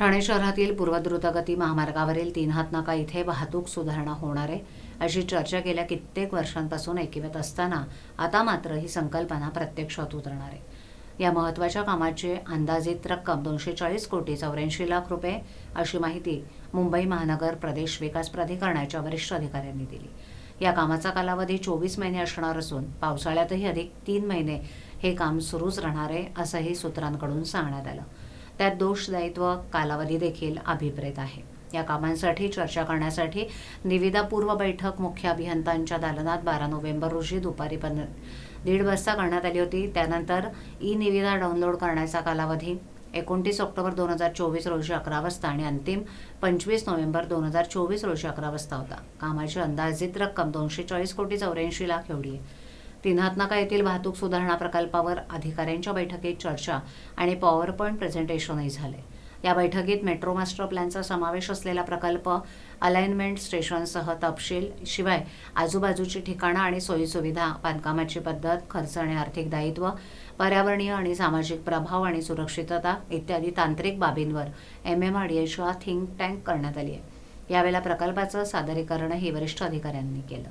ठाणे शहरातील पूर्वद्रुतगती महामार्गावरील तीन हात नाका इथे वाहतूक सुधारणा होणार आहे. अशी चर्चा गेल्या कित्येक वर्षांपासून ऐकिवत असताना आता मात्र ही संकल्पना प्रत्यक्षात उतरणार आहे. या महत्त्वाच्या कामाची अंदाजित रक्कम दोनशे चाळीस कोटी चौऱ्याऐंशी लाख रुपये अशी माहिती मुंबई महानगर प्रदेश विकास प्राधिकरणाच्या वरिष्ठ अधिकाऱ्यांनी दिली. या कामाचा कालावधी चोवीस महिने असणार असून पावसाळ्यातही अधिक तीन महिने हे काम सुरूच राहणार आहे असंही सूत्रांकडून सांगण्यात आलं. त्यात दोषदायित्व कालावधी देखील अभिप्रेत आहे. या कामांसाठी चर्चा करण्यासाठी निविदापूर्व बैठक मुख्य अभियंत्यांच्या दालनात बारा नोव्हेंबर रोजी दुपारी पन दीड वाजता करण्यात आली होती. त्यानंतर ई निविदा डाउनलोड करण्याचा कालावधी एकोणतीस ऑक्टोबर दोन हजार चोवीस रोजी अकरा वाजता आणि अंतिम पंचवीस नोव्हेंबर दोन हजार चोवीस रोजी अकरा वाजता होता. कामाची अंदाजित रक्कम दोनशे चाळीस कोटी चौऱ्याऐंशी लाख एवढी आहे. नाका येथील वाहतूक सुधारणा प्रकल्पावर अधिकाऱ्यांच्या बैठकीत चर्चा आणि पॉवर पॉईंट प्रेझेंटेशनही झाले. या बैठकीत मेट्रो मास्टर प्लॅनचा समावेश असलेला प्रकल्प अलाइनमेंट स्टेशनसह तपशील शिवाय आजूबाजूची ठिकाणं आणि सोयीसुविधा बांधकामाची पद्धत खर्च आणि आर्थिक दायित्व पर्यावरणीय आणि सामाजिक प्रभाव आणि सुरक्षितता इत्यादी तांत्रिक बाबींवर एम एम आर डी एच्या थिंक टँक करण्यात आली आहे. यावेळेला प्रकल्पाचं सादरीकरणही वरिष्ठ अधिकाऱ्यांनी केलं.